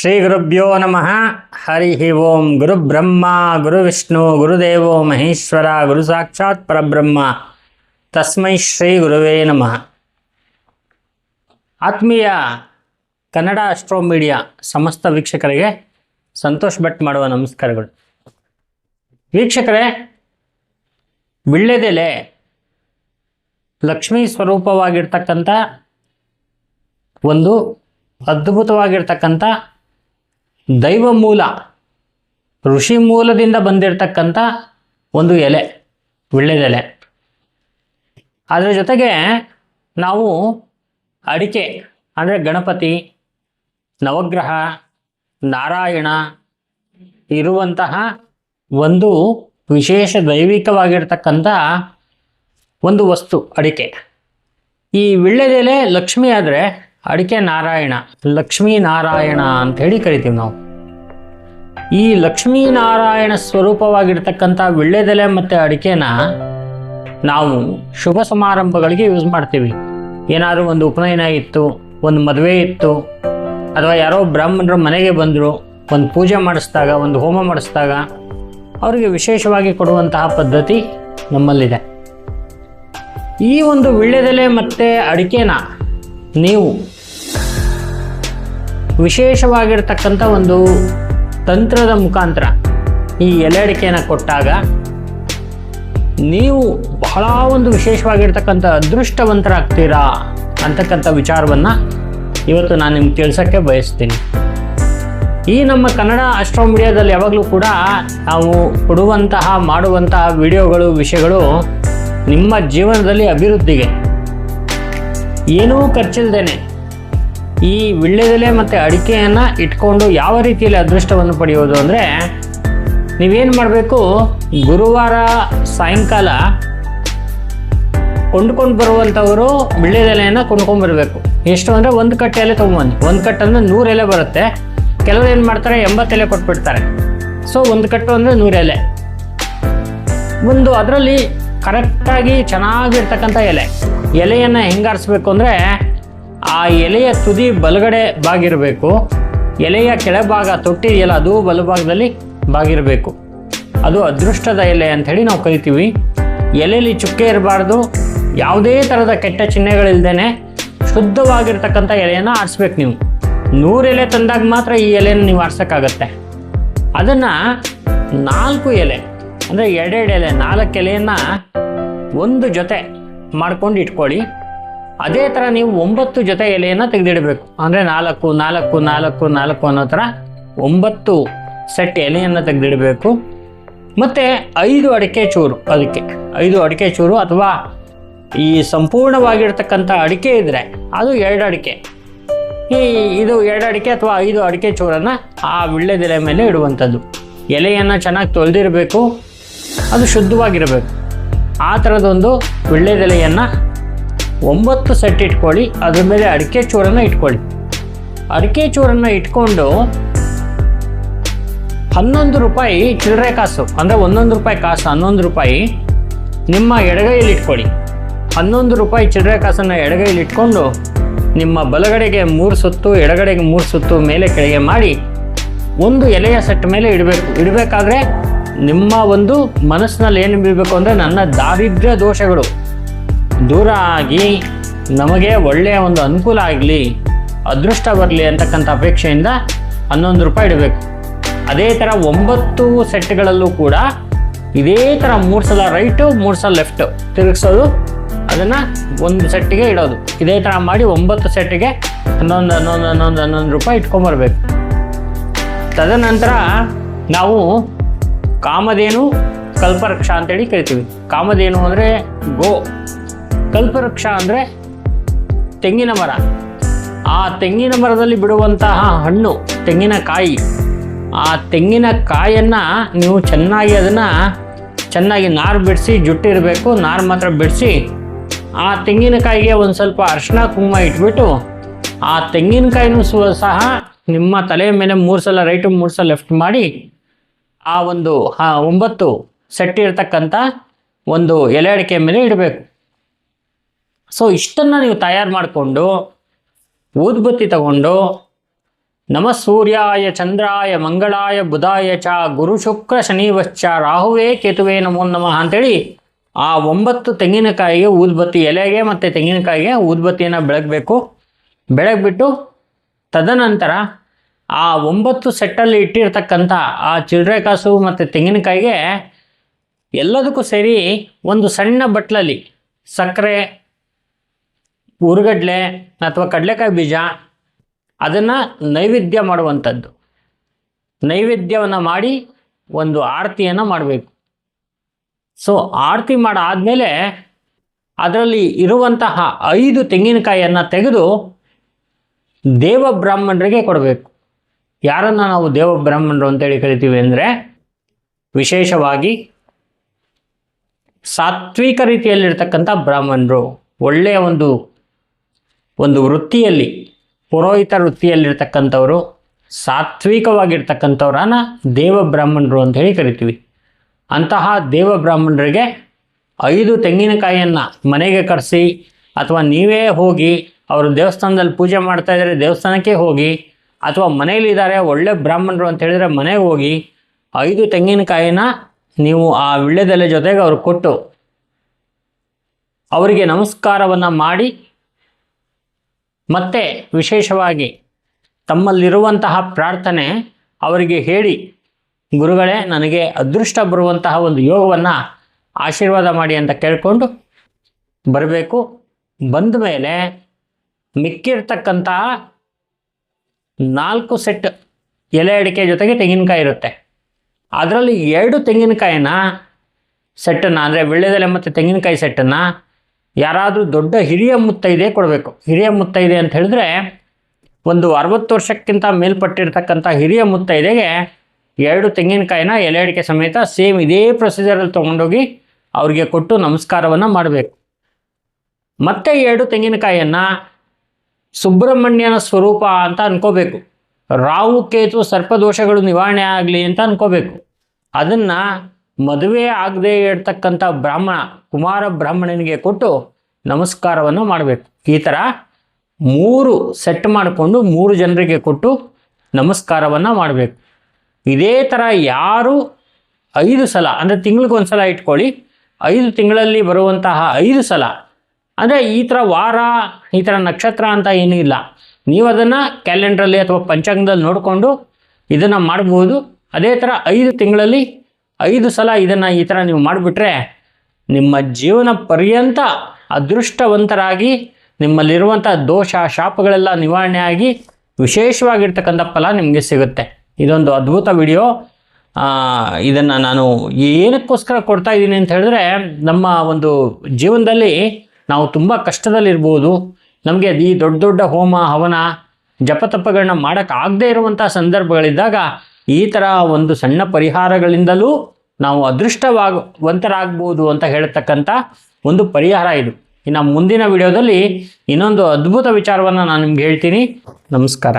ಶ್ರೀ ಗುರುಭ್ಯೋ ನಮಃ. ಹರಿ ಓಂ ಗುರು ಬ್ರಹ್ಮ, ಗುರು ವಿಷ್ಣು, ಗುರುದೇವೋ ಮಹೇಶ್ವರ, ಗುರು ಸಾಕ್ಷಾತ್ ಪರಬ್ರಹ್ಮ. ತಸ್ಮೈ ಶ್ರೀ ಗುರುವೇ ನಮಃ. ಆತ್ಮೀಯ ಕನ್ನಡ ಅಸ್ಟ್ರೋ ಮೀಡಿಯಾ ಸಮಸ್ತ ವೀಕ್ಷಕರಿಗೆ ಸಂತೋಷ್ ಭಟ್ ಮಾಡುವ ನಮಸ್ಕಾರಗಳು. ವೀಕ್ಷಕರೇ ವಿಳ್ಳೆದೆಲೆ ಲಕ್ಷ್ಮೀ ಸ್ವರೂಪವಾಗಿರ್ತಕ್ಕಂಥ ಒಂದು ಅದ್ಭುತವಾಗಿರ್ತಕ್ಕಂಥ ದೈವ ಮೂಲ ಋಷಿ ಮೂಲದಿಂದ ಬಂದಿರತಕ್ಕಂಥ ಒಂದು ಎಲೆ. ವಿಳ್ಳೆದೆಲೆ ಅದರ ಜೊತೆಗೆ ನಾವು ಅಡಿಕೆ, ಅಂದರೆ ಗಣಪತಿ, ನವಗ್ರಹ, ನಾರಾಯಣ ಇರುವಂತಹ ಒಂದು ವಿಶೇಷ ದೈವಿಕವಾಗಿರ್ತಕ್ಕಂಥ ಒಂದು ವಸ್ತು, ಅಡಿಕೆ. ಈ ವಿಳ್ಳೆದೆಲೆ ಲಕ್ಷ್ಮಿ ಆದರೆ ಅಡಿಕೆ ನಾರಾಯಣ, ಲಕ್ಷ್ಮೀ ನಾರಾಯಣ ಅಂತ ಹೇಳಿ ಕರಿತೀವಿ ನಾವು. ಈ ಲಕ್ಷ್ಮೀನಾರಾಯಣ ಸ್ವರೂಪವಾಗಿರ್ತಕ್ಕಂಥ ವಿಳ್ಳೆದೆಲೆ ಮತ್ತು ಅಡಿಕೆನ ನಾವು ಶುಭ ಸಮಾರಂಭಗಳಿಗೆ ಯೂಸ್ ಮಾಡ್ತೀವಿ. ಏನಾದರೂ ಒಂದು ಉಪನಯನ ಇತ್ತು, ಒಂದು ಮದುವೆ ಇತ್ತು, ಅಥವಾ ಯಾರೋ ಬ್ರಾಹ್ಮಣರು ಮನೆಗೆ ಬಂದರು, ಒಂದು ಪೂಜೆ ಮಾಡಿಸಿದಾಗ, ಒಂದು ಹೋಮ ಮಾಡಿಸಿದಾಗ, ಅವರಿಗೆ ವಿಶೇಷವಾಗಿ ಕೊಡುವಂತಹ ಪದ್ಧತಿ ನಮ್ಮಲ್ಲಿದೆ. ಈ ಒಂದು ವಿಳ್ಳೆದೆಲೆ ಮತ್ತು ಅಡಿಕೆನ ನೀವು ವಿಶೇಷವಾಗಿರ್ತಕ್ಕಂಥ ಒಂದು ತಂತ್ರದ ಮುಖಾಂತರ ಈ ಎಲೆ ಅಡಿಕೆನ ಕೊಟ್ಟಾಗ ನೀವು ಬಹಳ ಒಂದು ವಿಶೇಷವಾಗಿರ್ತಕ್ಕಂಥ ಅದೃಷ್ಟವಂತರಾಗ್ತೀರಾ ಅಂತಕ್ಕಂಥ ವಿಚಾರವನ್ನು ಇವತ್ತು ನಾನು ನಿಮ್ಗೆ ತಿಳಿಸೋಕ್ಕೆ ಬಯಸ್ತೀನಿ. ಈ ನಮ್ಮ ಕನ್ನಡ ಅಸ್ಟ್ರೋ ಮೀಡಿಯಾದಲ್ಲಿ ಯಾವಾಗಲೂ ಕೂಡ ನಾವು ಕೊಡುವಂತಹ, ಮಾಡುವಂತಹ ವಿಡಿಯೋಗಳು, ವಿಷಯಗಳು ನಿಮ್ಮ ಜೀವನದಲ್ಲಿ ಅಭಿವೃದ್ಧಿಗೆ. ಏನೂ ಖರ್ಚಿಲ್ದೇನೆ. ಈ ವಿಳ್ಳೆದೆಲೆ ಮತ್ತು ಅಡಿಕೆಯನ್ನು ಇಟ್ಕೊಂಡು ಯಾವ ರೀತಿಯಲ್ಲಿ ಅದೃಷ್ಟವನ್ನು ಪಡೆಯೋದು ಅಂದರೆ ನೀವೇನು ಮಾಡಬೇಕು? ಗುರುವಾರ ಸಾಯಂಕಾಲ ಕೊಂಡ್ಕೊಂಡು ಬರುವಂಥವರು ವಿಳ್ಳೆದೆಲೆಯನ್ನು ಕೊಂಡ್ಕೊಂಡು ಬರಬೇಕು ಎಷ್ಟು ಅಂದರೆ ಒಂದು ಕಟ್ಟೆ ಎಲೆ ತೊಗೊಂಬಂದು ಒಂದು ಕಟ್ಟೆ ಅಂದರೆ ನೂರು ಎಲೆ ಬರುತ್ತೆ. ಕೆಲವರು ಏನು ಮಾಡ್ತಾರೆ? ಎಂಬತ್ತು ಎಲೆ ಕೊಟ್ಬಿಡ್ತಾರೆ. ಸೊ ಒಂದು ಕಟ್ಟು ಅಂದರೆ ನೂರು ಎಲೆ ಒಂದು ಅದರಲ್ಲಿ ಕರೆಕ್ಟಾಗಿ ಚೆನ್ನಾಗಿರ್ತಕ್ಕಂಥ ಎಲೆ. ಎಲೆಯನ್ನು ಹೆಂಗಾರಿಸ್ಬೇಕು ಅಂದರೆ ಆ ಎಲೆಯ ತುದಿ ಬಲಗಡೆ ಬಾಗಿರಬೇಕು ಎಲೆಯ ಕೆಳಭಾಗ ತೊಟ್ಟಿದೆಯಲ್ಲ, ಅದು ಬಲಭಾಗದಲ್ಲಿ ಬಾಗಿರಬೇಕು ಅದು ಅದೃಷ್ಟದ ಎಲೆ ಅಂಥೇಳಿ ನಾವು ಕರಿತೀವಿ. ಎಲೆಯಲ್ಲಿ ಚುಕ್ಕೆ ಇರಬಾರ್ದು. ಯಾವುದೇ ಥರದ ಕೆಟ್ಟ ಚಿಹ್ನೆಗಳಿಲ್ದೇನೆ ಶುದ್ಧವಾಗಿರ್ತಕ್ಕಂಥ ಎಲೆಯನ್ನು ಆರಿಸ್ಬೇಕು ನೀವು. ನೂರು ಎಲೆ ತಂದಾಗ ಮಾತ್ರ ಈ ಎಲೆಯನ್ನು ನೀವು ಆರಿಸೋಕ್ಕಾಗತ್ತೆ. ಅದನ್ನು ನಾಲ್ಕು ಎಲೆ, ಅಂದರೆ ಎರಡೆರಡು ಎಲೆ, ನಾಲ್ಕು ಎಲೆಯನ್ನು ಒಂದು ಜೊತೆ ಮಾಡ್ಕೊಂಡು ಇಟ್ಕೊಳ್ಳಿ. ಅದೇ ಥರ ನೀವು ಒಂಬತ್ತು ಜೊತೆ ಎಲೆಯನ್ನು ತೆಗೆದಿಡಬೇಕು. ಅಂದರೆ ನಾಲ್ಕು ನಾಲ್ಕು ನಾಲ್ಕು ನಾಲ್ಕು ಅನ್ನೋ ಥರ ಒಂಬತ್ತು ಸೆಟ್ ಎಲೆಯನ್ನು ತೆಗೆದಿಡಬೇಕು. ಮತ್ತು ಐದು ಅಡಿಕೆ ಚೂರು ಅದಕ್ಕೆ. ಐದು ಅಡಿಕೆ ಚೂರು ಅಥವಾ ಈ ಸಂಪೂರ್ಣವಾಗಿರ್ತಕ್ಕಂಥ ಅಡಿಕೆ ಇದ್ದರೆ ಅದು ಎರಡು ಅಡಿಕೆ. ಈ, ಇದು ಎರಡು ಅಡಿಕೆ ಅಥವಾ ಐದು ಅಡಿಕೆ ಚೂರನ್ನು ಆ ವಿಳ್ಳೆದೆಲೆ ಮೇಲೆ ಇಡುವಂಥದ್ದು. ಎಲೆಯನ್ನು ಚೆನ್ನಾಗಿ ತೊಳೆದಿರಬೇಕು. ಅದು ಶುದ್ಧವಾಗಿರಬೇಕು. ಆ ಥರದೊಂದು ವಿಳ್ಳೆದೆಲೆಯನ್ನು ಒಂಬತ್ತು ಸೆಟ್ ಇಟ್ಕೊಳ್ಳಿ, ಅದ್ರ ಮೇಲೆ ಅಡಿಕೆ ಚೂರನ್ನು ಇಟ್ಕೊಳ್ಳಿ. ಅಡಿಕೆ ಚೂರನ್ನು ಇಟ್ಕೊಂಡು ಹನ್ನೊಂದು ರೂಪಾಯಿ ಚಿಲ್ಲರೆ ಕಾಸು, ಅಂದರೆ ಒಂದೊಂದು ರೂಪಾಯಿ ಕಾಸು, ಹನ್ನೊಂದು ರೂಪಾಯಿ ನಿಮ್ಮ ಎಡಗೈಯಲ್ಲಿ ಇಟ್ಕೊಳ್ಳಿ. ಹನ್ನೊಂದು ರೂಪಾಯಿ ಚಿಲ್ಲರೆ ಕಾಸನ್ನು ಎಡಗೈಯಲ್ಲಿ ಇಟ್ಕೊಂಡು ನಿಮ್ಮ ಬಲಗಡೆಗೆ ಮೂರು ಸುತ್ತು, ಎಡಗಡೆಗೆ ಮೂರು ಸುತ್ತು, ಮೇಲೆ ಕೆಳಗೆ ಮಾಡಿ ಒಂದು ಎಲೆಯ ಸೆಟ್ ಮೇಲೆ ಇಡಬೇಕು. ಇಡಬೇಕಾದ್ರೆ ನಿಮ್ಮ ಒಂದು ಮನಸ್ಸಿನಲ್ಲಿ ಏನು ಬೀಳಬೇಕು ಅಂದರೆ ನನ್ನ ದಾರಿದ್ರ್ಯ ದೋಷಗಳು. ದೂರ ಆಗಿ ನಮಗೆ ಒಳ್ಳೆಯ ಒಂದು ಅನುಕೂಲ ಆಗಲಿ, ಅದೃಷ್ಟ ಬರಲಿ ಅಂತಕ್ಕಂಥ ಅಪೇಕ್ಷೆಯಿಂದ ಹನ್ನೊಂದು ರೂಪಾಯಿ ಇಡಬೇಕು. ಅದೇ ಥರ ಒಂಬತ್ತು ಸೆಟ್ಗಳಲ್ಲೂ ಕೂಡ ಇದೇ ಥರ ಮೂರು ಸಲ ರೈಟು, ಮೂರು ಸಲ ಲೆಫ್ಟು ತಿರುಗಿಸೋದು, ಅದನ್ನು ಒಂದು ಸೆಟ್ಟಿಗೆ ಇಡೋದು. ಇದೇ ಥರ ಮಾಡಿ ಒಂಬತ್ತು ಸೆಟ್ಟಿಗೆ ಹನ್ನೊಂದು ಹನ್ನೊಂದು ಹನ್ನೊಂದು ಹನ್ನೊಂದು ರೂಪಾಯಿ ಇಟ್ಕೊಂಬರ್ಬೇಕು. ತದನಂತರ ನಾವು ಕಾಮಧೇನು ಕಲ್ಪವೃಕ್ಷ ಅಂತೇಳಿ ಕರಿತೀವಿ. ಕಾಮಧೇನು ಅಂದರೆ ಗೋ. ಕಲ್ಪವೃಕ್ಷ ಅಂದರೆ ತೆಂಗಿನ ಮರ. ಆ ತೆಂಗಿನ ಮರದಲ್ಲಿ ಬಿಡುವಂತಹ ಹಣ್ಣು, ತೆಂಗಿನಕಾಯಿ. ಆ ತೆಂಗಿನ ಕಾಯನ್ನು ನೀವು ಚೆನ್ನಾಗಿ ಅದನ್ನು ಚೆನ್ನಾಗಿ ನಾರು ಬಿಡಿಸಿ ಜುಟ್ಟಿರಬೇಕು ನಾರು ಮಾತ್ರ ಬಿಡಿಸಿ, ಆ ತೆಂಗಿನಕಾಯಿಗೆ ಒಂದು ಸ್ವಲ್ಪ ಅರ್ಶಿನ ಕುಂಕುಮ ಇಟ್ಬಿಟ್ಟು, ಆ ತೆಂಗಿನಕಾಯಿನೂ ಸಹ ನಿಮ್ಮ ತಲೆಯ ಮೇಲೆ ಮೂರು ಸಲ ರೈಟು ಮೂರು ಸಲ ಲೆಫ್ಟ್ ಮಾಡಿ, ಆ ಒಂದು ಒಂಬತ್ತು ಸೆಟ್ ಇರತಕ್ಕಂಥ ಒಂದು ಎಲೆ ಅಡಿಕೆ ಮೇಲೆ ಇಡಬೇಕು. ಸೊ ಇಷ್ಟನ್ನು ನೀವು ತಯಾರು ಮಾಡಿಕೊಂಡು, ಊದ್ಬತ್ತಿ ತಗೊಂಡು, ನಮ ಸೂರ್ಯಾಯ, ಚಂದ್ರಾಯ, ಮಂಗಳಾಯ, ಬುಧಾಯ ಚ, ಗುರು ಶುಕ್ರ ಶನಿವಶ್ಚ, ರಾಹುವೇ, ಕೇತುವೆ ನಮೋ ನಮಃ ಅಂತೇಳಿ ಆ ಒಂಬತ್ತು ತೆಂಗಿನಕಾಯಿಗೆ ಊದ್ಬತ್ತಿ ಎಲೆಗೆ ಮತ್ತು ತೆಂಗಿನಕಾಯಿಗೆ ಊದ್ಬತ್ತಿಯನ್ನು ಬೆಳಗಬೇಕು. ಬೆಳಗ್ಬಿಟ್ಟು ತದನಂತರ ಆ ಒಂಬತ್ತು ಸೆಟ್ಟಲ್ಲಿ ಇಟ್ಟಿರ್ತಕ್ಕಂಥ ಆ ಚಿಲ್ಲರೆ ಕಾಸು ಮತ್ತು ತೆಂಗಿನಕಾಯಿಗೆ ಎಲ್ಲದಕ್ಕೂ ಸೇರಿ ಒಂದು ಸಣ್ಣ ಬಟ್ಲಲ್ಲಿ ಸಕ್ಕರೆ ಉರುಗಡ್ಲೆ ಅಥವಾ ಕಡಲೆಕಾಯಿ ಬೀಜ, ಅದನ್ನು ನೈವೇದ್ಯ ಮಾಡುವಂಥದ್ದು. ನೈವೇದ್ಯವನ್ನು ಮಾಡಿ ಒಂದು ಆರತಿಯನ್ನು ಮಾಡಬೇಕು. ಸೊ ಆರತಿ ಮಾಡಾದಮೇಲೆ ಅದರಲ್ಲಿ ಇರುವಂತಹ ಐದು ತೆಂಗಿನಕಾಯಿಯನ್ನು ತೆಗೆದು ದೇವ ಬ್ರಾಹ್ಮಣರಿಗೆ ಕೊಡಬೇಕು. ಯಾರನ್ನು ನಾವು ದೇವ ಬ್ರಾಹ್ಮಣರು ಅಂತೇಳಿ ಕರಿತೀವಿ ಅಂದರೆ ವಿಶೇಷವಾಗಿ ಸಾತ್ವಿಕ ರೀತಿಯಲ್ಲಿರ್ತಕ್ಕಂಥ ಬ್ರಾಹ್ಮಣರು. ಒಳ್ಳೆಯ ಒಂದು ಒಂದು ವೃತ್ತಿಯಲ್ಲಿ, ಪುರೋಹಿತ ವೃತ್ತಿಯಲ್ಲಿರ್ತಕ್ಕಂಥವರು, ಸಾತ್ವಿಕವಾಗಿರ್ತಕ್ಕಂಥವ್ರನ್ನ ದೇವಬ್ರಾಹ್ಮಣರು ಅಂತ ಹೇಳಿ ಕರಿತೀವಿ. ಅಂತಹ ದೇವಬ್ರಾಹ್ಮಣರಿಗೆ ಐದು ತೆಂಗಿನಕಾಯಿಯನ್ನು ಮನೆಗೆ ಕರೆಸಿ ಅಥವಾ ನೀವೇ ಹೋಗಿ ಅವರು ದೇವಸ್ಥಾನದಲ್ಲಿ ಪೂಜೆ ಮಾಡ್ತಾ ಇದ್ದಾರೆ ದೇವಸ್ಥಾನಕ್ಕೆ ಹೋಗಿ, ಅಥವಾ ಮನೆಯಲ್ಲಿದ್ದಾರೆ ಒಳ್ಳೆ ಬ್ರಾಹ್ಮಣರು ಅಂತ ಹೇಳಿದರೆ ಮನೆಗೆ ಹೋಗಿ ಐದು ತೆಂಗಿನಕಾಯಿನ ನೀವು ಆ ವಿಳ್ಯದೆಲೆ ಜೊತೆಗೆ ಅವ್ರಿಗೆ ಕೊಟ್ಟು, ಅವರಿಗೆ ನಮಸ್ಕಾರವನ್ನು ಮಾಡಿ ಮತ್ತೆ ವಿಶೇಷವಾಗಿ ತಮ್ಮಲ್ಲಿರುವಂತಹ ಪ್ರಾರ್ಥನೆ ಅವರಿಗೆ ಹೇಳಿ, ಗುರುಗಳೇ, ನನಗೆ ಅದೃಷ್ಟ ಬರುವಂತಹ ಒಂದು ಯೋಗವನ್ನು ಆಶೀರ್ವಾದ ಮಾಡಿ ಅಂತ ಕೇಳಿಕೊಂಡು ಬರಬೇಕು. ಬಂದ ಮೇಲೆ ಮಿಕ್ಕಿರ್ತಕ್ಕಂತಹ ನಾಲ್ಕು ಸೆಟ್ ಎಲೆ ಅಡಿಕೆ ಜೊತೆಗೆ ತೆಂಗಿನಕಾಯಿ ಇರುತ್ತೆ. ಅದರಲ್ಲಿ ಎರಡು ತೆಂಗಿನಕಾಯಿನ ಸೆಟ್ಟನ್ನು, ಅಂದರೆ, ವಿಳ್ಳೆದೆಲೆ ಮತ್ತು ತೆಂಗಿನಕಾಯಿ ಸೆಟ್ಟನ್ನು ಯಾರಾದರೂ ದೊಡ್ಡ ಹಿರಿಯ ಮುತ್ತೈದೆ ಕೊಡಬೇಕು. ಹಿರಿಯ ಮುತ್ತೈದೆ ಅಂತ ಹೇಳಿದ್ರೆ ಒಂದು ಅರವತ್ತು ವರ್ಷಕ್ಕಿಂತ ಮೇಲ್ಪಟ್ಟಿರ್ತಕ್ಕಂಥ ಹಿರಿಯ ಮುತ್ತೈದೆಗೆ ಎರಡು ತೆಂಗಿನಕಾಯಿನ ಎಲೆ ಅಡಿಕೆ ಸಮೇತ ಸೇಮ್ ಇದೇ ಪ್ರೊಸೀಜರಲ್ಲಿ ತೊಗೊಂಡೋಗಿ ಅವರಿಗೆ ಕೊಟ್ಟು ನಮಸ್ಕಾರವನ್ನು ಮಾಡಬೇಕು. ಮತ್ತೆ ಎರಡು ತೆಂಗಿನಕಾಯಿಯನ್ನು ಸುಬ್ರಹ್ಮಣ್ಯನ ಸ್ವರೂಪ ಅಂತ ಅನ್ಕೋಬೇಕು. ರಾಹು, ಕೇತು, ಸರ್ಪದೋಷಗಳು ನಿವಾರಣೆ ಆಗಲಿ ಅಂತ ಅನ್ಕೋಬೇಕು. ಅದನ್ನು ಮದುವೆ ಆಗದೆ ಇರ್ತಕ್ಕಂಥ ಬ್ರಾಹ್ಮಣ, ಕುಮಾರ ಬ್ರಾಹ್ಮಣನಿಗೆ ಕೊಟ್ಟು ನಮಸ್ಕಾರವನ್ನು ಮಾಡಬೇಕು. ಈ ಥರ ಮೂರು ಸೆಟ್ ಮಾಡಿಕೊಂಡು ಮೂರು ಜನರಿಗೆ ಕೊಟ್ಟು ನಮಸ್ಕಾರವನ್ನು ಮಾಡಬೇಕು. ಇದೇ ಥರ ಯಾರು ಐದು ಸಲ, ಅಂದರೆ ತಿಂಗಳಿಗೊಂದು ಸಲ ಇಟ್ಕೊಳ್ಳಿ, ಐದು ತಿಂಗಳಲ್ಲಿ ಬರುವಂತಹ ಐದು ಸಲ, ಅಂದರೆ ಈ ಥರ ವಾರ, ಈ ಥರ ನಕ್ಷತ್ರ ಅಂತ ಏನೂ ಇಲ್ಲ. ನೀವು ಅದನ್ನು ಕ್ಯಾಲೆಂಡ್ರಲ್ಲಿ ಅಥವಾ ಪಂಚಾಂಗದಲ್ಲಿ ನೋಡಿಕೊಂಡು ಇದನ್ನು ಮಾಡ್ಬೋದು. ಅದೇ ಥರ ಐದು ತಿಂಗಳಲ್ಲಿ ಐದು ಸಲ ಇದನ್ನು ಈ ಥರ ನೀವು ಮಾಡಿಬಿಟ್ರೆ ನಿಮ್ಮ ಜೀವನ ಪರ್ಯಂತ ಅದೃಷ್ಟವಂತರಾಗಿ ನಿಮ್ಮಲ್ಲಿರುವಂಥ ದೋಷ, ಶಾಪಗಳೆಲ್ಲ ನಿವಾರಣೆ ಆಗಿ ವಿಶೇಷವಾಗಿರ್ತಕ್ಕಂಥ ಫಲ ನಿಮಗೆ ಸಿಗುತ್ತೆ. ಇದೊಂದು ಅದ್ಭುತ ವಿಡಿಯೋ. ಇದನ್ನು ನಾನು ಏನಕ್ಕೋಸ್ಕರ ಕೊಡ್ತಾ ಇದ್ದೀನಿ ಅಂತ ಹೇಳಿದ್ರೆ, ನಮ್ಮ ಒಂದು ಜೀವನದಲ್ಲಿ ನಾವು ತುಂಬ ಕಷ್ಟದಲ್ಲಿರ್ಬೋದು. ನಮಗೆ ಈ ದೊಡ್ಡ ದೊಡ್ಡ ಹೋಮ, ಹವನ, ಜಪತಪಗಳನ್ನ ಮಾಡೋಕ್ಕಾಗದೇ ಇರುವಂಥ ಸಂದರ್ಭಗಳಿದ್ದಾಗ ಈ ಥರ ಒಂದು ಸಣ್ಣ ಪರಿಹಾರಗಳಿಂದಲೂ ನಾವು ಅದೃಷ್ಟವಾಗವಂತರಾಗ್ಬೋದು ಅಂತ ಹೇಳ್ತಕ್ಕಂಥ ಒಂದು ಪರಿಹಾರ ಇದು. ಇನ್ನು ಮುಂದಿನ ವಿಡಿಯೋದಲ್ಲಿ ಇನ್ನೊಂದು ಅದ್ಭುತ ವಿಚಾರವನ್ನು ನಾನು ನಿಮ್ಗೆ ಹೇಳ್ತೀನಿ. ನಮಸ್ಕಾರ.